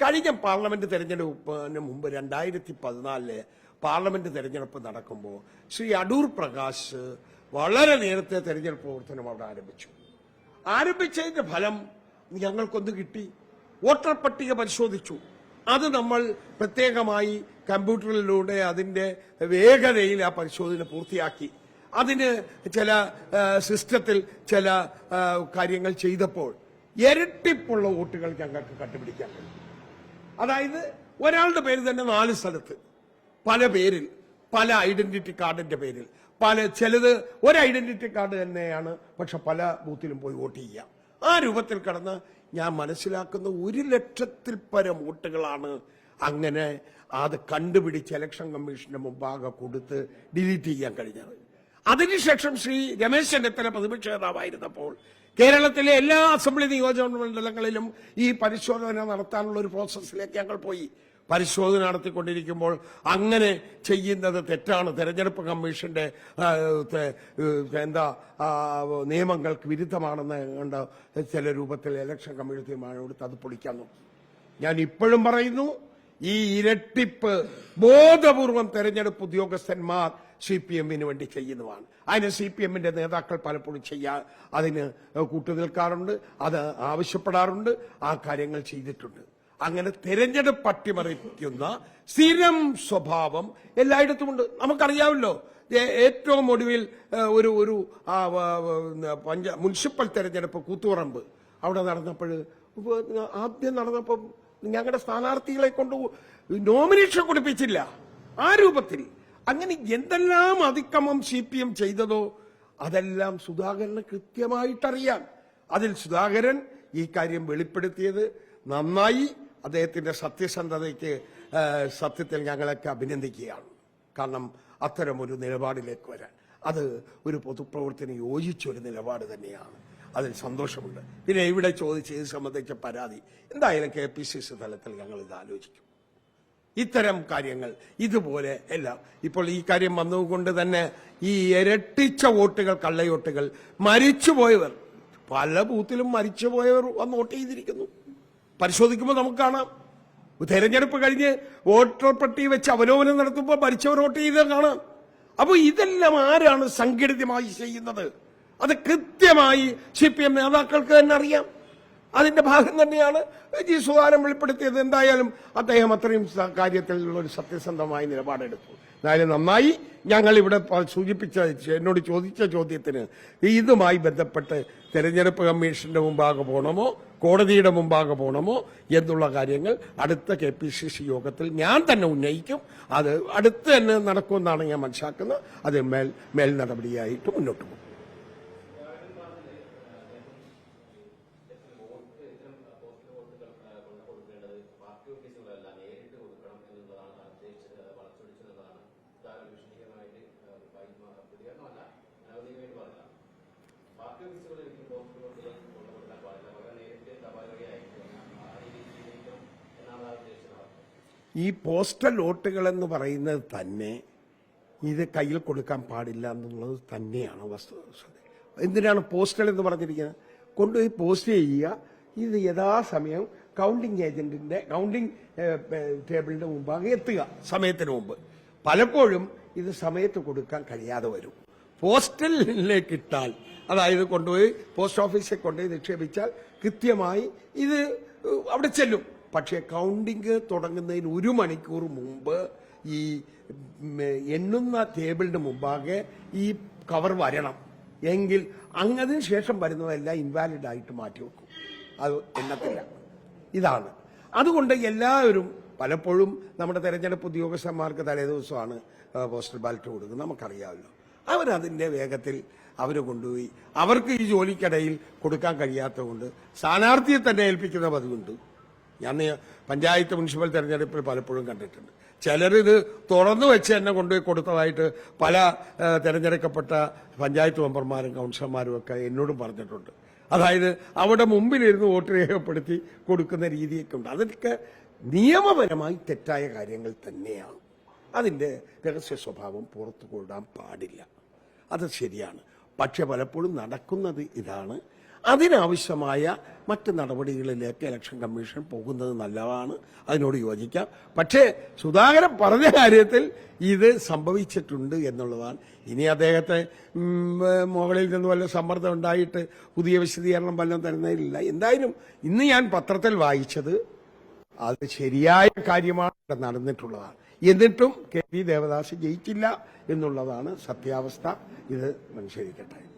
കഴിഞ്ഞ പാർലമെന്റ് തെരഞ്ഞെടുപ്പിന് മുമ്പ് രണ്ടായിരത്തി പതിനാലിൽ പാർലമെന്റ് തെരഞ്ഞെടുപ്പ് നടക്കുമ്പോൾ ശ്രീ അടൂർ പ്രകാശ് വളരെ നേരത്തെ തെരഞ്ഞെടുപ്പ് പ്രവർത്തനം അവിടെ ആരംഭിച്ചു. ആരംഭിച്ചതിന്റെ ഫലം ഞങ്ങൾക്കൊന്ന് കിട്ടി. വോട്ടർ പട്ടിക പരിശോധിച്ചു. അത് നമ്മൾ പ്രത്യേകമായി കമ്പ്യൂട്ടറിലൂടെ അതിന്റെ വേഗതയിൽ ആ പരിശോധന പൂർത്തിയാക്കി. അതിന് ചില സിസ്റ്റത്തിൽ ചില കാര്യങ്ങൾ ചെയ്തപ്പോൾ ഇരട്ടിപ്പുള്ള വോട്ടുകൾ ഞങ്ങൾക്ക് കണ്ടുപിടിക്കാൻ കഴിയും. അതായത് ഒരാളുടെ പേര് തന്നെ നാല് സ്ഥലത്ത്. പല പേരിൽ പല ഐഡന്റിറ്റി കാർഡിന്റെ പേരിൽ. പല ചിലത് ഒരു ഐഡന്റിറ്റി കാർഡ് തന്നെയാണ് പക്ഷെ പല ബൂത്തിലും പോയി വോട്ട് ചെയ്യുക ആ രൂപത്തിൽ കടന്ന് ഞാൻ മനസ്സിലാക്കുന്ന ഒരു ലക്ഷത്തിൽ പരം വോട്ടുകളാണ് അങ്ങനെ അത് കണ്ടുപിടിച്ച് ഇലക്ഷൻ കമ്മീഷന്റെ മുമ്പാകെ കൊടുത്ത് ഡിലീറ്റ് ചെയ്യാൻ കഴിഞ്ഞത്. അതിനുശേഷം ശ്രീ രമേശ് ചെന്നിത്തല പ്രതിപക്ഷ നേതാവായിരുന്നപ്പോൾ കേരളത്തിലെ എല്ലാ അസംബ്ലി നിയോജക മണ്ഡലങ്ങളിലും ഈ പരിശോധന നടത്താനുള്ള ഒരു പ്രോസസ്സിലേക്ക് ഞങ്ങൾ പോയി. പരിശോധന നടത്തിക്കൊണ്ടിരിക്കുമ്പോൾ അങ്ങനെ ചെയ്യുന്നത് തെറ്റാണ്. തെരഞ്ഞെടുപ്പ് കമ്മീഷന്റെ എന്താ നിയമങ്ങൾക്ക് വിരുദ്ധമാണെന്ന് കണ്ട് ചില രൂപത്തിൽ ഇലക്ഷൻ തീരുമാനമെടുത്ത് അത് പൊളിക്കാൻ ഞാൻ ഇപ്പോഴും പറയുന്നു ഈ ഇരട്ടിപ്പ് ബോധപൂർവം തെരഞ്ഞെടുപ്പ് ഉദ്യോഗസ്ഥന്മാർ സി പി എമ്മിന് വേണ്ടി ചെയ്യുന്നതാണ്. അതിന് സി പി എമ്മിന്റെ നേതാക്കൾ പലപ്പോഴും ചെയ്യാ അതിന് കൂട്ടുനിൽക്കാറുണ്ട് അത് ആവശ്യപ്പെടാറുണ്ട് ആ കാര്യങ്ങൾ ചെയ്തിട്ടുണ്ട്. അങ്ങനെ തെരഞ്ഞെടുപ്പ് അട്ടിമറിക്കുന്ന സ്ഥിരം സ്വഭാവം എല്ലായിടത്തുമുണ്ട്. നമുക്കറിയാമല്ലോ ഏറ്റവും ഒടുവിൽ ഒരു ഒരു പഞ്ച മുനിസിപ്പൽ തെരഞ്ഞെടുപ്പ് കൂത്തുപറമ്പ് അവിടെ നടന്നപ്പോൾ ആദ്യം നടന്നപ്പോൾ ഞങ്ങളുടെ സ്ഥാനാർത്ഥികളെ കൊണ്ട് നോമിനേഷൻ കൊടുപ്പിച്ചില്ല. ആ രൂപത്തിൽ അങ്ങനെ എന്തെല്ലാം അതിക്രമം സി പി എം ചെയ്തതോ അതെല്ലാം സുധാകരന് കൃത്യമായിട്ടറിയാം. അതിൽ സുധാകരൻ ഈ കാര്യം വെളിപ്പെടുത്തിയത് നന്നായി അദ്ദേഹത്തിന്റെ സത്യസന്ധതയ്ക്ക് സത്യത്തിൽ ഞങ്ങളൊക്കെ അഭിനന്ദിക്കുകയാണ്. കാരണം അത്തരം ഒരു നിലപാടിലേക്ക് വരാൻ. അത് ഒരു പൊതുപ്രവർത്തന യോജിച്ചൊരു നിലപാട് തന്നെയാണ്. അതിൽ സന്തോഷമുണ്ട്. പിന്നെ ഇവിടെ ചോദിച്ച് ഇത് സംബന്ധിച്ച പരാതി. എന്തായാലും കെ പി സി സി തലത്തിൽ ഞങ്ങൾ ഇത് ആലോചിക്കും. ഇത്തരം കാര്യങ്ങൾ ഇതുപോലെ എല്ലാം. ഇപ്പോൾ ഈ കാര്യം വന്നതുകൊണ്ട് തന്നെ ഈ ഇരട്ടിച്ച വോട്ടുകൾ കള്ളയോട്ടുകൾ മരിച്ചുപോയവർ പല ബൂത്തിലും മരിച്ചുപോയവർ വന്ന് വോട്ട് ചെയ്തിരിക്കുന്നു. പരിശോധിക്കുമ്പോൾ നമുക്ക് കാണാം. തെരഞ്ഞെടുപ്പ് കഴിഞ്ഞ് വോട്ടർ പട്ടി വെച്ച് അവലോകനം നടത്തുമ്പോൾ മരിച്ചവർ വോട്ട് ചെയ്ത് കാണാം. അപ്പോൾ ഇതെല്ലാം ആരാണ് സംഘടിതമായി ചെയ്യുന്നത്? അത് കൃത്യമായി സി പി എം നേതാക്കൾക്ക് തന്നെ അറിയാം. അതിന്റെ ഭാഗം തന്നെയാണ് ജി സുധാകരൻ വെളിപ്പെടുത്തിയത്. എന്തായാലും അദ്ദേഹം അത്രയും കാര്യത്തിലുള്ള ഒരു സത്യസന്ധമായ നിലപാടെടുത്തു. എന്തായാലും നന്നായി ഞങ്ങൾ ഇവിടെ സൂചിപ്പിച്ച എന്നോട് ചോദിച്ച ചോദ്യത്തിന് ഇതുമായി ബന്ധപ്പെട്ട് തെരഞ്ഞെടുപ്പ് കമ്മീഷന്റെ മുമ്പാകെ പോകണമോ കോടതിയുടെ മുമ്പാകെ പോകണമോ എന്നുള്ള കാര്യങ്ങൾ അടുത്ത കെ പി സി സി യോഗത്തിൽ ഞാൻ തന്നെ ഉന്നയിക്കും. അത് അടുത്ത് തന്നെ നടക്കുമെന്നാണ് ഞാൻ മനസ്സിലാക്കുന്നത്. അത് മേൽ മേൽ നടപടിയായിട്ട് മുന്നോട്ട് പോകും. ഈ പോസ്റ്റൽ വോട്ടുകൾ എന്ന് പറയുന്നത് തന്നെ ഇത് കയ്യിൽ കൊടുക്കാൻ പാടില്ല എന്നുള്ളത് തന്നെയാണ് വസ്തുത. എന്തിനാണ് പോസ്റ്റൽ എന്ന് പറഞ്ഞിരിക്കുന്നത്? കൊണ്ടുപോയി പോസ്റ്റ് ചെയ്യുക. ഇത് യഥാസമയം കൗണ്ടിങ് ഏജന്റിന്റെ കൗണ്ടിങ് ടേബിളിന്റെ മുമ്പാകെ എത്തുക സമയത്തിന് മുമ്പ്. പലപ്പോഴും ഇത് സമയത്ത് കൊടുക്കാൻ കഴിയാതെ വരും. പോസ്റ്റലിലേക്ക് ഇട്ടാൽ അതായത് കൊണ്ടുപോയി പോസ്റ്റ് ഓഫീസിൽ കൊണ്ടുപോയി നിക്ഷേപിച്ചാൽ കൃത്യമായി ഇത് അവിടെ ചെല്ലും. പക്ഷേ കൗണ്ടിങ് തുടങ്ങുന്നതിന് ഒരു മണിക്കൂർ മുമ്പ് ഈ എണ്ണുന്ന ടേബിളിന് മുമ്പാകെ ഈ കവർ വരണം. എങ്കിൽ അങ്ങതിന് ശേഷം വരുന്നതെല്ലാം ഇൻവാലിഡ് ആയിട്ട് മാറ്റി വെക്കും. അത് എണ്ണത്തില്ല. ഇതാണ്. അതുകൊണ്ട് എല്ലാവരും പലപ്പോഴും നമ്മുടെ തെരഞ്ഞെടുപ്പ് ഉദ്യോഗസ്ഥന്മാർക്ക് തലേദിവസമാണ് ദിവസമാണ് പോസ്റ്റൽ ബാലറ്റ് കൊടുക്കുന്നത്. നമുക്കറിയാമല്ലോ. അവരതിന്റെ വേഗത്തിൽ അവർ കൊണ്ടുപോയി. അവർക്ക് ഈ ജോലിക്കിടയിൽ കൊടുക്കാൻ കഴിയാത്തതുകൊണ്ട് സ്ഥാനാർത്ഥിയെ തന്നെ ഏൽപ്പിക്കുന്ന പതിവുണ്ട്. ഞാൻ പഞ്ചായത്ത് മുനിസിപ്പൽ തെരഞ്ഞെടുപ്പിൽ പലപ്പോഴും കണ്ടിട്ടുണ്ട്. ചിലരിത് തുറന്നു വെച്ച് തന്നെ കൊണ്ടുപോയി കൊടുത്തതായിട്ട് പല തെരഞ്ഞെടുക്കപ്പെട്ട പഞ്ചായത്ത് മെമ്പർമാരും കൗൺസിലർമാരും ഒക്കെ എന്നോടും പറഞ്ഞിട്ടുണ്ട്. അതായത് അവിടെ മുമ്പിലിരുന്ന് വോട്ട് രേഖപ്പെടുത്തി കൊടുക്കുന്ന രീതിയൊക്കെ ഉണ്ട്. അതൊക്കെ നിയമപരമായി തെറ്റായ കാര്യങ്ങൾ തന്നെയാണ്. അതിന്റെ രഹസ്യ സ്വഭാവം പുറത്തു കൊള്ളാൻ പാടില്ല. അത് ശരിയാണ്. പക്ഷെ പലപ്പോഴും നടക്കുന്നത് ഇതാണ്. അതിനാവശ്യമായ മറ്റ് നടപടികളിലേക്ക് ഇലക്ഷൻ കമ്മീഷൻ പോകുന്നത് നല്ലതാണ്. അതിനോട് യോജിക്കാം. പക്ഷേ സുധാകരൻ പറഞ്ഞ കാര്യത്തിൽ ഇത് സംഭവിച്ചിട്ടുണ്ട് എന്നുള്ളതാണ്. ഇനി അദ്ദേഹത്തെ മുകളിൽ നിന്ന് വല്ല സമ്മർദ്ദം ഉണ്ടായിട്ട് പുതിയ വിശദീകരണം വല്ലതും തരുന്നതിലില്ല. എന്തായാലും ഇന്ന് ഞാൻ പത്രത്തിൽ വായിച്ചത് അത് ശരിയായ കാര്യമാണ് നടന്നിട്ടുള്ളതാണ്. എന്നിട്ടും കെ പി ദേവദാസ് ജയിച്ചില്ല എന്നുള്ളതാണ് സത്യാവസ്ഥ. ഇത് മനസ്സിലാക്കട്ടെ